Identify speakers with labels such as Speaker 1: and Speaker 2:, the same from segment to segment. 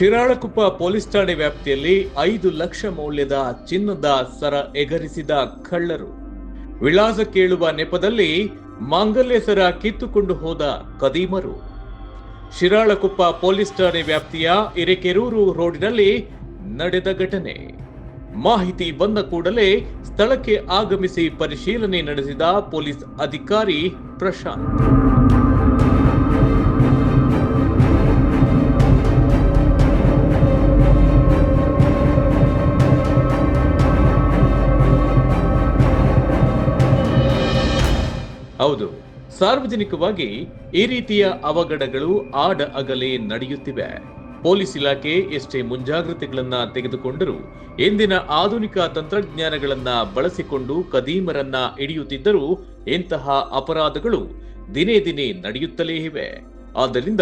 Speaker 1: Shiralakoppa police ಠಾಣೆ ವ್ಯಾಪ್ತಿಯಲ್ಲಿ ಐದು ಲಕ್ಷ ಮೌಲ್ಯದ ಚಿನ್ನದ ಸರ ಎಗರಿಸಿದ ಕಳ್ಳರು. ವಿಳಾಸ ಕೇಳುವ ನೆಪದಲ್ಲಿ ಮಾಂಗಲ್ಯ ಸರ ಕಿತ್ತುಕೊಂಡು ಹೋದ ಕದೀಮರು ಶಿರಾಳಕೊಪ್ಪ ಪೊಲೀಸ್ ಠಾಣೆ ವ್ಯಾಪ್ತಿಯ ಇರೆಕೆರೂರು ರೋಡಿನಲ್ಲಿ ನಡೆದ ಘಟನೆ. ಮಾಹಿತಿ ಬಂದ ಕೂಡಲೇ ಸ್ಥಳಕ್ಕೆ ಆಗಮಿಸಿ ಪರಿಶೀಲನೆ ನಡೆಸಿದ ಪೊಲೀಸ್ ಅಧಿಕಾರಿ ಪ್ರಶಾಂತ್. ಹೌದು. ಸಾರ್ವಜನಿಕವಾಗಿ ಈ ರೀತಿಯ ಅವಘಡಗಳು ಆಡ ಅಗಲೇ ನಡೆಯುತ್ತಿವೆ. ಪೊಲೀಸ್ ಇಲಾಖೆ ಎಷ್ಟೇ ಮುಂಜಾಗ್ರತೆಗಳನ್ನ ತೆಗೆದುಕೊಂಡರೂ ಇಂದಿನ ಆಧುನಿಕ ತಂತ್ರಜ್ಞಾನಗಳನ್ನ ಬಳಸಿಕೊಂಡು ಕದೀಮರನ್ನ ಹಿಡಿಯುತ್ತಿದ್ದರೂ ಇಂತಹ ಅಪರಾಧಗಳು ದಿನೇ ದಿನೇ ನಡೆಯುತ್ತಲೇ ಇವೆ. ಆದ್ದರಿಂದ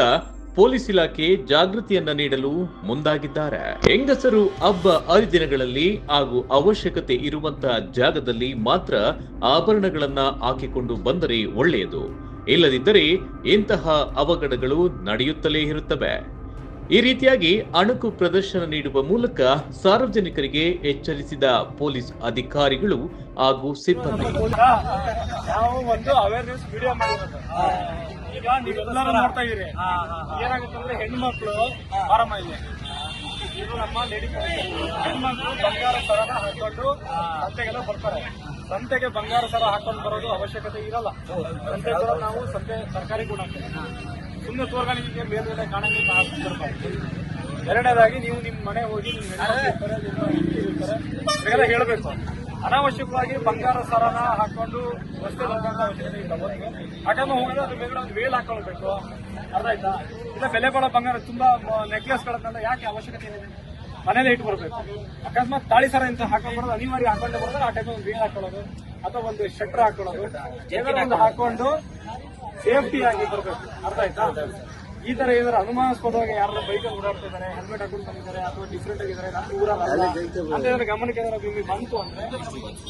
Speaker 1: ಪೊಲೀಸ್ ಇಲಾಖೆ ಜಾಗೃತಿಯನ್ನ ನೀಡಲು ಮುಂದಾಗಿದ್ದಾರೆ. ಹೆಂಗಸರು ಹಬ್ಬ ಹರಿದಿನಗಳಲ್ಲಿ ಹಾಗೂ ಅವಶ್ಯಕತೆ ಇರುವಂತಹ ಜಾಗದಲ್ಲಿ ಮಾತ್ರ ಆಭರಣಗಳನ್ನ ಹಾಕಿಕೊಂಡು ಬಂದರೆ ಒಳ್ಳೆಯದು. ಇಲ್ಲದಿದ್ದರೆ ಇಂತಹ ಅವಘಡಗಳು ನಡೆಯುತ್ತಲೇ ಇರುತ್ತವೆ. ಈ ರೀತಿಯಾಗಿ ಅಣುಕು ಪ್ರದರ್ಶನ ನೀಡುವ ಮೂಲಕ ಸಾರ್ವಜನಿಕರಿಗೆ ಎಚ್ಚರಿಸಿದ ಪೊಲೀಸ್ ಅಧಿಕಾರಿಗಳು ಹಾಗೂ ಸಿಬ್ಬಂದಿ.
Speaker 2: ನಾವು ಒಂದು ಅವೇರ್ನೆಸ್ ವಿಡಿಯೋ ಮಾಡಿರೋದು. ಈಗ ನೀವೆಲ್ಲರೂ ನೋಡ್ತಾ ಏನಾಗುತ್ತೆ ಏನಾಗುತ್ತಂದ್ರೆ ಹೆಣ್ಮಕ್ಳು ಆರಾಮ ಇದೆ ಇದು ನಮ್ಮ ಲೇಡಿ ಹೆಣ್ಮಕ್ಳು ಬಂಗಾರ ಸರನ ಹಾಕೊಂಡು ಸಂತೆಗೆಲ್ಲ ಬರ್ತಾರೆ. ಸಂತೆಗೆ ಬಂಗಾರ ಸರ ಹಾಕೊಂಡು ಬರೋದು ಅವಶ್ಯಕತೆ ಇರಲ್ಲ. ಸಂತೆ ಕೂಡ ನಾವು ಸಂತೆ ತರಕಾರಿ ಗುಣ. ಸುಮ್ಮನೆ ತೋರ್ಗಾಣಿಕೆ ಮೇಲ್ಗಡೆ ಕಾಣಂಗಿಲ್ಲ ಸಂದರ್ಭ ಎರಡನೇದಾಗಿ ನೀವು ನಿಮ್ಮ ಮನೆ ಹೋಗಿ ನಿಮ್ಮ ಹೇಳ್ಬೇಕು ಇವೆಲ್ಲ ಹೇಳಬೇಕು. ಅನಾವಶ್ಯಕವಾಗಿ ಬಂಗಾರ ಸರನ ಹಾಕೊಂಡು ರಸ್ತೆ ಹೋಗೋಂಥ ಅವಶ್ಯಕತೆ ಇಲ್ಲ. ಒಂದು ಯಾಕಂದ್ರೆ ಹೋಗಿದ್ರೆ ಅದ್ರ ಮೇಲೆ ಒಂದು ವೇಲ್ ಹಾಕೊಳ್ಬೇಕು. ಅರ್ಥ ಆಯ್ತಾ? ಇಲ್ಲ ಬೆಲೆ ಬಾಳೋ ಬಂಗಾರ ತುಂಬಾ ನೆಕ್ಲೆಸ್ಗಳನ್ನೆಲ್ಲ ಯಾಕೆ ಅವಶ್ಯಕತೆ ಇದೆ? ಮನೇಲೆ ಇಟ್ಟು ಬರ್ಬೇಕು. ಅಕಸ್ಮಾತ್ ತಾಳಿ ಸರ ಇಂತ ಹಾಕೊಂಡ್ಬರೋದು ಅನಿವಾರ್ಯ ಹಾಕೊಂಡೆ ಬರೋದ್ರೆ ಆ ಟೈಮ್ ಒಂದು ವೇಲ್ ಹಾಕೊಳ್ಳೋದು ಅಥವಾ ಒಂದು ಶಟ್ರ್ ಹಾಕೊಳ್ಳೋದು ಏನಾದ್ರು ಒಂದು ಹಾಕೊಂಡು ಸೇಫ್ಟಿ ಆಗಿ ಬರ್ಬೇಕು. ಅರ್ಥ ಆಯ್ತಾ? ಈ ತರ ಏನಾದ್ರು ಅನುಮಾನಾಸ್ಪದವಾಗಿ ಯಾರು ಬೈಕಲ್ಲಿ ಓಡಾಡ್ತಿದ್ದಾರೆ ಹೆಲ್ಮೆಟ್ ಹಾಕೊಂಡು ಬಂದಿದ್ದಾರೆ ಅಥವಾ ಡಿಫ್ರೆಂಟ್ ಆಗಿದ್ದಾರೆ ನಮ್ಮ ಊರಲ್ಲ ಅಂತ ಗಮನಕ್ಕೆ ಏನಾದ್ರು ನಿಮಗೆ ಬಂತು ಅಂದ್ರೆ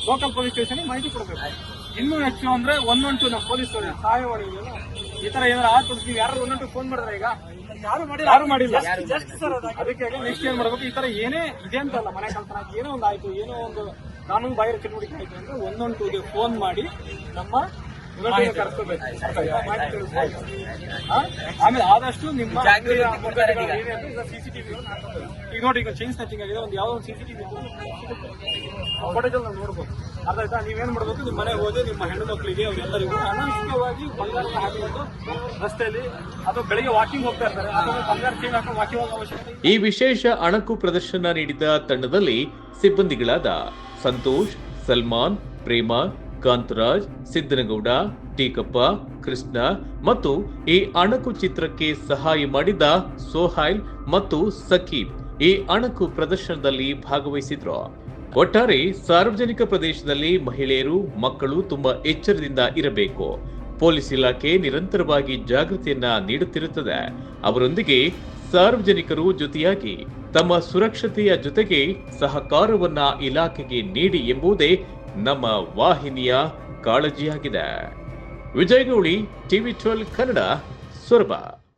Speaker 2: ಲೋಕಲ್ ಪೊಲೀಸ್ ಸ್ಟೇಷನ್ ಮಾಹಿತಿ ಕೊಡಬೇಕು. ಇನ್ನೂ ಹೆಚ್ಚು ಅಂದ್ರೆ ಒನ್ ಒನ್ ಟು ನಮ್ಮ ಪೊಲೀಸ್ ಸಹಾಯವಾಣಿ ಇದೆಯಲ್ಲ, ಈ ತರ ಏನಾದ್ರು ಆಯ್ತು ನೀವು ಯಾರು ಒನ್ ಒನ್ ಫೋನ್ ಮಾಡಿದ್ರೆ ಈಗ ಯಾರು ಮಾಡಿಲ್ಲ. ಯಾರು ಮಾಡಿಲ್ಲ. ಅದಕ್ಕೆ ನೆಕ್ಸ್ಟ್ ಏನ್ ಮಾಡ್ಬೇಕು? ಈ ತರ ಏನೇ ಇದೆ ಅಂತಲ್ಲ ಮನೆ ಕಲ್ತನ. ಏನೋ ಒಂದು ಆಯ್ತು ಏನೋ ಒಂದು ಕಾನೂನು ಬಾಹಿರ ಚಟುವಟಿಕೆ ಆಯ್ತು ಅಂದ್ರೆ ಒಂದೊಂದು ಒನ್ ಟೂಗೆ ಫೋನ್ ಮಾಡಿ ನಮ್ಮ ಆಮೇಲೆ ಆದಷ್ಟು ನಿಮ್ಮ ಸಿಸಿಟಿವಿ ಈಗ. ನೋಡಿ ಈಗ ಚೈನ್ ಸ್ನಾಚಿಂಗ್ ಆಗಿದೆ ಒಂದು ಯಾವ್ದೋ ಒಂದು ಸಿಸಿಟಿವಿ ಫೋಟೇಜ್ ನಾವು ನೋಡ್ಬೋದು. ಅರ್ಥ ಆಯ್ತಾ? ನೀವೇನ್ ಮಾಡ್ಬೇಕು? ನಿಮ್ಮ ಮನೆಗೆ ಹೋದ್ರೆ ನಿಮ್ಮ ಹೆಣ್ಣು ಮಕ್ಕಳಿಗೆ ಅವರೆಲ್ಲರಿಗೂ ಅನಾವಶ್ಯಕವಾಗಿ ಬಂಗಾರ ಹಾಕಿಕೊಂಡು ರಸ್ತೆಯಲ್ಲಿ ಅಥವಾ ಬೆಳಿಗ್ಗೆ ವಾಕಿಂಗ್ ಹೋಗ್ತಾ ಇರ್ತಾರೆ. ಅಥವಾ ಬಂಗಾರ ಚೈನ್ ಹಾಕೊಂಡು ವಾಕಿಂಗ್ ಹೋಗೋ ಅವಶ್ಯಕತೆ
Speaker 1: ಈ ವಿಶೇಷ ಅಣಕು ಪ್ರದರ್ಶನ ನೀಡಿದ ತಂಡದಲ್ಲಿ ಸಿಬ್ಬಂದಿಗಳಾದ ಸಂತೋಷ್ ಸಲ್ಮಾನ್ ಪ್ರೇಮ ಕಾಂತರಾಜ್, ಸಿದ್ದನಗೌಡ, ಟೀಕಪ್ಪ, ಕೃಷ್ಣ ಮತ್ತು ಈ ಅಣಕು ಚಿತ್ರಕ್ಕೆ ಸಹಾಯ ಮಾಡಿದ ಸೋಹೈಲ್ ಮತ್ತು ಸಕೀಬ್ ಈ ಅಣಕು ಪ್ರದರ್ಶನದಲ್ಲಿ ಭಾಗವಹಿಸಿದ್ರು. ಒಟ್ಟಾರೆ ಸಾರ್ವಜನಿಕ ಪ್ರದೇಶದಲ್ಲಿ ಮಹಿಳೆಯರು, ಮಕ್ಕಳು ತುಂಬಾ ಎಚ್ಚರದಿಂದ ಇರಬೇಕು. ಪೊಲೀಸ್ ಇಲಾಖೆ ನಿರಂತರವಾಗಿ ಜಾಗೃತಿಯನ್ನ ನೀಡುತ್ತಿರುತ್ತದೆ. ಅವರೊಂದಿಗೆ ಸಾರ್ವಜನಿಕರು ಜೊತೆಯಾಗಿ ತಮ್ಮ ಸುರಕ್ಷತೆಯ ಜೊತೆಗೆ ಸಹಕಾರವನ್ನ ಇಲಾಖೆಗೆ ನೀಡಿ ಎಂಬುದೇ ನಮ್ಮ ವಾಹಿನಿಯ ಕಾಳಜಿಯಾಗಿದೆ. Vijayagowli TV twelve Kannada Soraba.